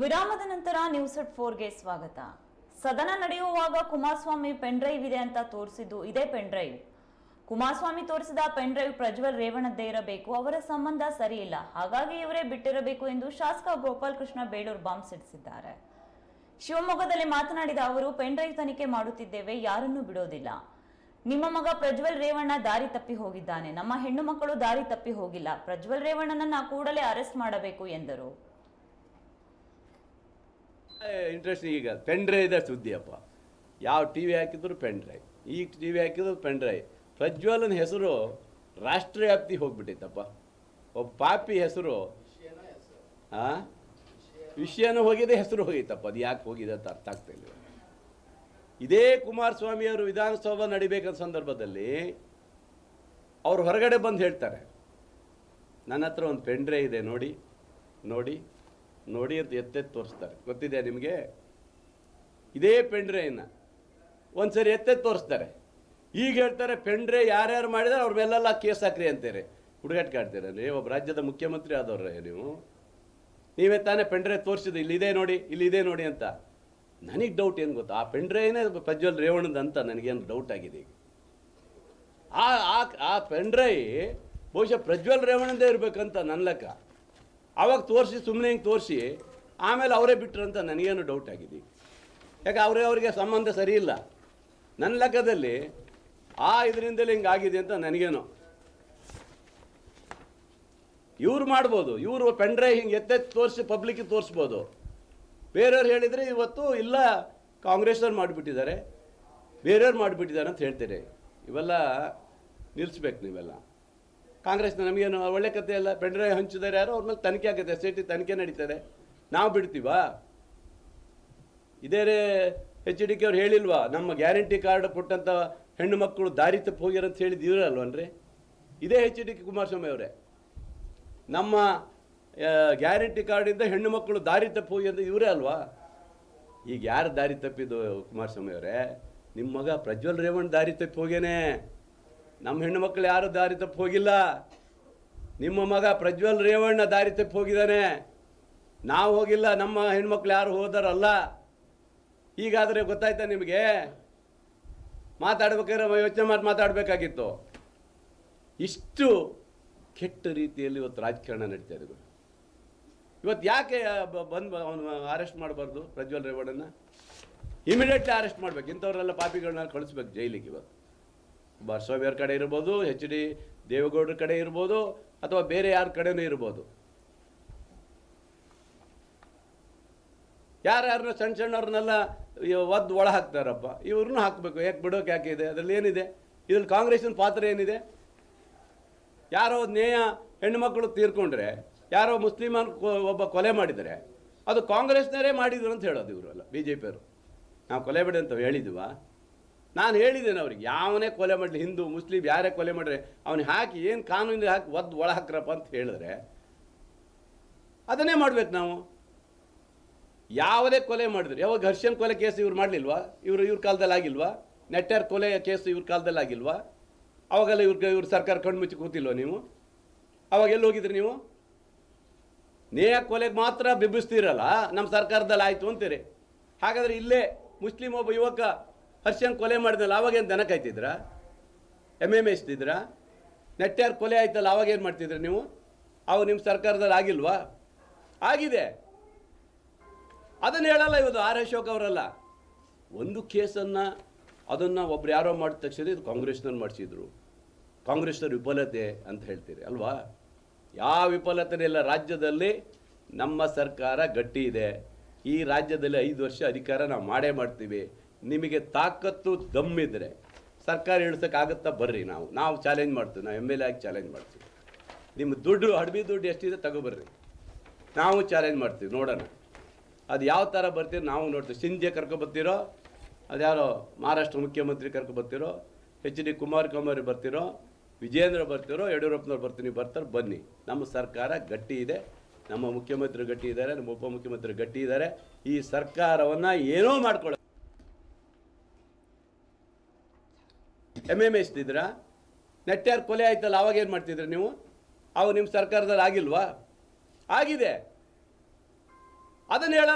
ವಿರಾಮದ ನಂತರ news at ಫೋರ್ಗೆ ಸ್ವಾಗತ. ಸದನ ನಡೆಯುವಾಗ ಕುಮಾರಸ್ವಾಮಿ ಪೆನ್ ಡ್ರೈವ್ ಇದೆ ಅಂತ ತೋರಿಸಿದ್ದು ಇದೇ ಪೆನ್ ಡ್ರೈವ್ ಕುಮಾರಸ್ವಾಮಿ ತೋರಿಸಿದ ಪೆನ್ ಡ್ರೈವ್ ಪ್ರಜ್ವಲ್ ರೇವಣದ್ದೇ ಇರಬೇಕು, ಅವರ ಸಂಬಂಧ ಸರಿಯಿಲ್ಲ. ಹಾಗಾಗಿ ಇವರೇ ಬಿಟ್ಟಿರಬೇಕು ಎಂದು ಶಾಸಕ ಗೋಪಾಲ್ ಕೃಷ್ಣ ಬೇಳೂರು ಬಾಂಬ್ ಸಿಡಿಸಿದ್ದಾರೆ. ಶಿವಮೊಗ್ಗದಲ್ಲಿ ಮಾತನಾಡಿದ ಅವರು ಪೆನ್ ಡ್ರೈವ್ ತನಿಖೆ ಮಾಡುತ್ತಿದ್ದೇವೆ, ಯಾರನ್ನೂ ಬಿಡೋದಿಲ್ಲ. ನಿಮ್ಮ ಮಗ ಪ್ರಜ್ವಲ್ ರೇವಣ್ಣ ದಾರಿ ತಪ್ಪಿ ಹೋಗಿದ್ದಾನೆ. ನಮ್ಮ ಹೆಣ್ಣು ಮಕ್ಕಳು ದಾರಿ ತಪ್ಪಿ ಹೋಗಿಲ್ಲ. ಪ್ರಜ್ವಲ್ ರೇವಣ್ಣನನ್ನ ಕೂಡಲೇ ಅರೆಸ್ಟ್ ಮಾಡಬೇಕು ಎಂದರು. ಇಂಟ್ರೆಸ್ಟ್ ಈಗ ಪೆನ್ ಇದೆ ಸುದ್ದಿಯಪ್ಪ ಯಾವ ಟಿ ವಿ ಹಾಕಿದ್ರು ಪೆನ್ ಡ್ರೈವ್ ಈಗ ಟಿ ವಿ ಹಾಕಿದ್ರು ಪೆನ್ ಡ್ರೈವ್ ಪ್ರಜ್ವಲನ ಹೆಸರು ರಾಷ್ಟ್ರವ್ಯಾಪ್ತಿ ಹೋಗ್ಬಿಟ್ಟಿತ್ತಪ್ಪ. ಒಬ್ಬ ಪಾಪಿ ಹೆಸರು, ಆ? ವಿಷಯನೂ ಹೋಗಿದೆ, ಹೆಸರು ಹೋಗಿತ್ತಪ್ಪ. ಅದು ಯಾಕೆ ಹೋಗಿದೆ ಅಂತ ಅರ್ಥ ಆಗ್ತಾ ಇಲ್ಲ ಇದೇ ಕುಮಾರಸ್ವಾಮಿಯವರು ವಿಧಾನಸೌಧ ನಡಿಬೇಕಾದ ಸಂದರ್ಭದಲ್ಲಿ ಅವ್ರು ಹೊರಗಡೆ ಬಂದು ಹೇಳ್ತಾರೆ. ನನ್ನ ಹತ್ರ ಒಂದು ಪೆಂಡ್ರೆ ಇದೆ, ನೋಡಿ ನೋಡಿ. ನೋಡಿ ಅಂತ ಎತ್ತೆತ್ತು ತೋರಿಸ್ತಾರೆ. ಗೊತ್ತಿದೆ ನಿಮಗೆ? ಇದೇ ಪೆಂಡ್ರೆಯನ್ನು. ಒಂದು ಸರಿ ಎತ್ತೆತ್ತು ತೋರಿಸ್ತಾರೆ. ಈಗ ಹೇಳ್ತಾರೆ, ಪೆಂಡ್ರೆ ಯಾರ್ಯಾರು ಮಾಡಿದರೆ, ಅವ್ರ ಮೇಲೆಲ್ಲ ಕೇಸ್ ಹಾಕ್ರಿ ಅಂತಾರೆ. ಹುಡುಗಾಟ ಆಡ್ತೀರಲ್ರಿ ಒಬ್ಬ ರಾಜ್ಯದ ಮುಖ್ಯಮಂತ್ರಿ ಆದವ್ರೆ ನೀವು. ನೀವೇ ತಾನೇ ಪೆಂಡ್ರೆ ತೋರಿಸಿದ್ದು ಇಲ್ಲಿದೆ ನೋಡಿ ಇಲ್ಲಿದೆ ನೋಡಿ ಅಂತ. ನನಗೆ ಡೌಟ್ ಏನು ಗೊತ್ತಾ? ಆ ಪೆನ್ ಡ್ರೈವ್ನೇ ಪ್ರಜ್ವಲ್ ರೇವಣದ ಅಂತ ನನಗೇನು ಡೌಟ್ ಆಗಿದೆ ಈಗ. ಆ ಆ ಪೆಂಡ್ರೈ ಬಹುಶಃ ಪ್ರಜ್ವಲ್ ರೇವಣದೇ ಇರಬೇಕಂತ ನನ್ನ ಲೆಕ್ಕ. ಆವಾಗ ತೋರಿಸಿ ಸುಮ್ಮನೆ ಹಿಂಗೆ ತೋರಿಸಿ, ಆಮೇಲೆ ಅವರೇ ಬಿಟ್ರಂತ ನನಗೇನು ಡೌಟ್ ಆಗಿದೆ. ಯಾಕೆ ಅವರೇ ಅವರಿಗೆ ಸಂಬಂಧ ಸರಿ ಇಲ್ಲ? ನನ್ನ ಲೆಕ್ಕದಲ್ಲಿ ಆ ಇದರಿಂದಲೇ ಹಿಂಗೆ ಆಗಿದೆ ಅಂತ ನನಗೇನು. ಇವ್ರು ಮಾಡ್ಬೋದು, ಇವರು ಪೆಂಡ್ರೆ ಹಿಂಗೆ ಎತ್ತೆತ್ತಿ ತೋರಿಸಿ ಪಬ್ಲಿಕ್ಗೆ ತೋರಿಸ್ಬೋದು. ಬೇರೆಯವ್ರು ಹೇಳಿದರೆ ಇವತ್ತು ಇಲ್ಲ, ಕಾಂಗ್ರೆಸ್ನವ್ರು ಮಾಡಿಬಿಟ್ಟಿದ್ದಾರೆ. ಬೇರೆಯವ್ರು ಮಾಡಿಬಿಟ್ಟಿದ್ದಾರೆ ಅಂತ ಹೇಳ್ತೀರಿ. ಇವೆಲ್ಲ ನಿಲ್ಲಿಸ್ಬೇಕು ನೀವೆಲ್ಲ. ಕಾಂಗ್ರೆಸ್ನ ನಮಗೇನು ಒಳ್ಳೆ ಕಥೆ ಅಲ್ಲ ಬೆಂಡ್ರೆ ಹಂಚಿದ್ದಾರೆ ಯಾರೋ ಅವ್ರ ಮೇಲೆ ತನಿಖೆ ಆಗುತ್ತೆ ಎಸ್ ಐ ಟಿ ತನಿಖೆ ನಡೀತದೆ. ನಾವು ಬಿಡ್ತೀವಾ? ಇದೇ ಎಚ್ ಡಿ ಕೆ ಅವ್ರು ಹೇಳಿಲ್ವಾ? ನಮ್ಮ ಗ್ಯಾರಂಟಿ ಕಾರ್ಡ್ ಕೊಟ್ಟಂಥ ಹೆಣ್ಣು ಮಕ್ಕಳು ದಾರಿ ತಪ್ಪು ಹೋಗ್ಯಾರ ಅಂತ ಇವರೇ ಅಲ್ವನ್ರಿ ಇದೇ ಎಚ್ ಡಿ ಕೆ ಕುಮಾರಸ್ವಾಮಿ ಅವರೇ. ನಮ್ಮ ಗ್ಯಾರಂಟಿ ಕಾರ್ಡಿಂದ ಹೆಣ್ಣು ಮಕ್ಕಳು ದಾರಿ ತಪ್ಪೋಗಿ ಹೋಗಿ ಅಂತ ಇವರೇ ಅಲ್ವಾ? ಈಗ ಯಾರು ದಾರಿ ತಪ್ಪಿದ್ದು ಕುಮಾರಸ್ವಾಮಿ ಅವರೇ? ನಿಮ್ಮ ಮಗ ಪ್ರಜ್ವಲ್ ರೇವಣ್ ದಾರಿ ತಪ್ಪಿ ಹೋಗ್ಯಾನೆ. ನಮ್ಮ ಹೆಣ್ಣು ಮಕ್ಕಳು ಯಾರು ದಾರಿ ತಪ್ಪು ಹೋಗಿಲ್ಲ. ನಿಮ್ಮ ಮಗ ಪ್ರಜ್ವಲ್ ರೇವಣ್ಣ ದಾರಿ ತಪ್ಪಿ ಹೋಗಿದ್ದಾನೆ. ನಾವು ಹೋಗಿಲ್ಲ, ನಮ್ಮ ಹೆಣ್ಮಕ್ಳು ಯಾರು ಹೋದಾರಲ್ಲ. ಈಗಾದರೆ ಗೊತ್ತಾಯ್ತಾ ನಿಮಗೆ? ಮಾತಾಡ್ಬೇಕಾದ್ರೆ ಯೋಚನೆ ಮಾಡಿ ಮಾತಾಡಬೇಕಾಗಿತ್ತು. ಇಷ್ಟು ಕೆಟ್ಟ ರೀತಿಯಲ್ಲಿ ಇವತ್ತು ರಾಜಕಾರಣ ನಡೀತಾ ಇವತ್ತು ಯಾಕೆ ಬಂದು ಅವನು ಅರೆಸ್ಟ್ ಮಾಡಬಾರ್ದು ಪ್ರಜ್ವಲ್ ರೇವಣ್ಣನ ಇಮಿಡಿಯೇಟ್ಲಿ ಅರೆಸ್ಟ್ ಮಾಡ್ಬೇಕು. ಇಂಥವ್ರೆಲ್ಲ ಪಾಪಿಗಳನ್ನ ಕಳಿಸ್ಬೇಕು ಜೈಲಿಗೆ ಇವತ್ತು. ಕುಮಾರಸ್ವಾಮಿ ಕಡೆ ಇರ್ಬೋದು, ಎಚ್ ಡಿ ದೇವೇಗೌಡರ ಕಡೆ ಇರ್ಬೋದು, ಅಥವಾ ಬೇರೆ ಯಾರ ಕಡೆನೂ ಇರ್ಬೋದು. ಯಾರ್ಯಾರನ್ನ ಸಣ್ಣ ಸಣ್ಣವ್ರನ್ನೆಲ್ಲ ಒದ್ದು ಒಳ ಹಾಕ್ತಾರಪ್ಪ, ಇವ್ರನ್ನೂ ಹಾಕಬೇಕು, ಯಾಕೆ ಬಿಡೋಕೆ ಯಾಕೆ ಇದೆ, ಅದರಲ್ಲಿ ಏನಿದೆ? ಇದ್ರಲ್ಲಿ ಕಾಂಗ್ರೆಸ್ಸಿನ ಪಾತ್ರ ಏನಿದೆ? ಯಾರೋ ನೇಯ ಹೆಣ್ಣುಮಕ್ಕಳು ತೀರ್ಕೊಂಡ್ರೆ, ಯಾರೋ ಮುಸ್ಲಿಮನ್ ಒಬ್ಬ ಕೊಲೆ ಮಾಡಿದರೆ, ಅದು ಕಾಂಗ್ರೆಸ್ನವರೇ ಮಾಡಿದ್ರು ಅಂತ ಹೇಳೋದು ಇವರು ಅಲ್ಲ ಬಿ ಜೆ ಪಿಯವರು ನಾವು ಕೊಲೆ ಬಿಡಿ ಅಂತ ಹೇಳಿದ್ವ? ನಾನು ಹೇಳಿದ್ದೇನೆ ಅವ್ರಿಗೆ, ಯಾವನೇ ಕೊಲೆ ಮಾಡಲಿ, ಹಿಂದೂ, ಮುಸ್ಲಿಂ, ಯಾರೇ ಕೊಲೆ ಮಾಡಿದ್ರೆ ಅವ್ನಿಗೆ ಹಾಕಿ, ಏನು ಕಾನೂನಿಗೆ ಹಾಕಿ ಒದ್ದು ಒಳ ಹಾಕ್ರಪ್ಪ ಅಂತ ಹೇಳಿದ್ರೆ, ಅದನ್ನೇ ಮಾಡ್ಬೇಕು ನಾವು. ಯಾವುದೇ ಕೊಲೆ ಮಾಡಿದ್ರು, ಯಾವಾಗ ಹರ್ಷನ್ ಕೊಲೆ ಕೇಸ್ ಇವ್ರು ಮಾಡಲಿಲ್ವಾ? ಇವರು, ಇವ್ರ ಕಾಲದಲ್ಲಿ ಆಗಿಲ್ವಾ? ನೆಟ್ಟಾರ್ ಕೊಲೆ ಕೇಸ್ ಇವ್ರ ಕಾಲದಲ್ಲಿ ಆಗಿಲ್ವಾ? ಅವಾಗೆಲ್ಲ ಇವ್ರ ಇವ್ರ ಸರ್ಕಾರ ಕಣ್ಮುಚ್ಚಿ ಕೂತಿಲ್ವ ನೀವು? ಅವಾಗ ಎಲ್ಲಿ ಹೋಗಿದ್ರಿ ನೀವು? ನೇಯ ಕೊಲೆಗೆ ಮಾತ್ರ ಬಿಬ್ಬಿಸ್ತೀರಲ್ಲ ನಮ್ಮ ಸರ್ಕಾರದಲ್ಲಿ ಆಯಿತು ಅಂತೀರಿ. ಹಾಗಾದರೆ ಇಲ್ಲೇ ಮುಸ್ಲಿಂ ಒಬ್ಬ ಯುವಕ ಹರ್ಷನ್ ಕೊಲೆ ಮಾಡಿದ್ನಲ್ಲ ಆವಾಗೇನು ದನ ಕಾಯ್ತಿದ್ರಾ ಎಂ ಎಂ ಎಸ್ತಿದ್ರಾ ನೆಟ್ಟಾರ್ ಕೊಲೆ ಆಯ್ತಲ್ಲ ಆವಾಗೇನು ಮಾಡ್ತಿದ್ರಿ ನೀವು? ಅವಾಗ ನಿಮ್ಮ ಸರ್ಕಾರದಲ್ಲಿ ಆಗಿಲ್ವಾ? ಆಗಿದೆ. ಅದನ್ನು ಹೇಳಲ್ಲ ಇವತ್ತು ಆರ್ ಅಶೋಕ್ ಅವರಲ್ಲ. ಒಂದು ಕೇಸನ್ನು, ಅದನ್ನು ಒಬ್ರು ಯಾರೋ ಮಾಡಿದ ತಕ್ಷಣ ಇದು ಕಾಂಗ್ರೆಸ್ನವ್ರು ಮಾಡಿಸಿದ್ರು. ಕಾಂಗ್ರೆಸ್ನವ್ರ ವಿಫಲತೆ ಅಂತ ಹೇಳ್ತೀರಿ, ಅಲ್ವಾ? ಯಾವ ವಿಫಲತೆ ಇಲ್ಲ, ರಾಜ್ಯದಲ್ಲಿ ನಮ್ಮ ಸರ್ಕಾರ ಗಟ್ಟಿ ಇದೆ. ಈ ರಾಜ್ಯದಲ್ಲಿ ಐದು ವರ್ಷ ಅಧಿಕಾರ ನಾವು ಮಾಡೇ ಮಾಡ್ತೀವಿ. ನಿಮಗೆ ತಾಕತ್ತು ದಮ್ಮಿದ್ರೆ ಸರ್ಕಾರ ಇಳಿಸೋಕ್ಕಾಗುತ್ತಾ ಬರ್ರಿ ನಾವು. ನಾವು ಚಾಲೆಂಜ್ ಮಾಡ್ತೀವಿ, ನಾವು ಎಂ ಎಲ್ ಎ ಆಗಿ ಚಾಲೆಂಜ್ ಮಾಡ್ತೀವಿ. ನಿಮ್ಮ ದುಡ್ಡು, ಅಡವಿ ದುಡ್ಡು ಎಷ್ಟಿದೆ ತಗೊಬರ್ರಿ ನಾವು ಚಾಲೆಂಜ್ ಮಾಡ್ತೀವಿ, ನೋಡೋಣ. ಅದು ಯಾವ ಥರ ಬರ್ತೀರೋ ನಾವು ನೋಡ್ತೀವಿ. ಸಿಂಧೆ ಕರ್ಕೊಬರ್ತೀರೋ ಅದ್ಯಾರೋ ಮಹಾರಾಷ್ಟ್ರ ಮುಖ್ಯಮಂತ್ರಿ ಕರ್ಕೊಬರ್ತಿರೋ ಎಚ್ ಡಿ ಕುಮಾರ್ ಕುಮಾರಿ ಬರ್ತಿರೋ ವಿಜೇಂದ್ರ ಬರ್ತಿರೋ, ಯಡಿಯೂರಪ್ಪನವ್ರು ಬರ್ತೀನಿ, ಬರ್ತಾರೆ, ಬನ್ನಿ. ನಮ್ಮ ಸರ್ಕಾರ ಗಟ್ಟಿ ಇದೆ, ನಮ್ಮ ಮುಖ್ಯಮಂತ್ರಿ ಗಟ್ಟಿ ಇದ್ದಾರೆ, ನಮ್ಮ ಉಪಮುಖ್ಯಮಂತ್ರಿ ಗಟ್ಟಿ ಇದ್ದಾರೆ. ಈ ಸರ್ಕಾರವನ್ನು ಏನೋ ಮಾಡ್ಕೊಳ್ಳೋ ಎಂ ಎಂ ಎಸ್ ಇದ್ದೀರಾ ನೆಟ್ಟಾರ್ ಕೊಲೆ ಆಯ್ತಲ್ಲ, ಅವಾಗ ಏನು ಮಾಡ್ತಿದ್ರಿ ನೀವು? ಅವಾಗ ನಿಮ್ಮ ಸರ್ಕಾರದಲ್ಲಿ ಆಗಿಲ್ವಾ? ಆಗಿದೆ. ಅದನ್ನು ಹೇಳ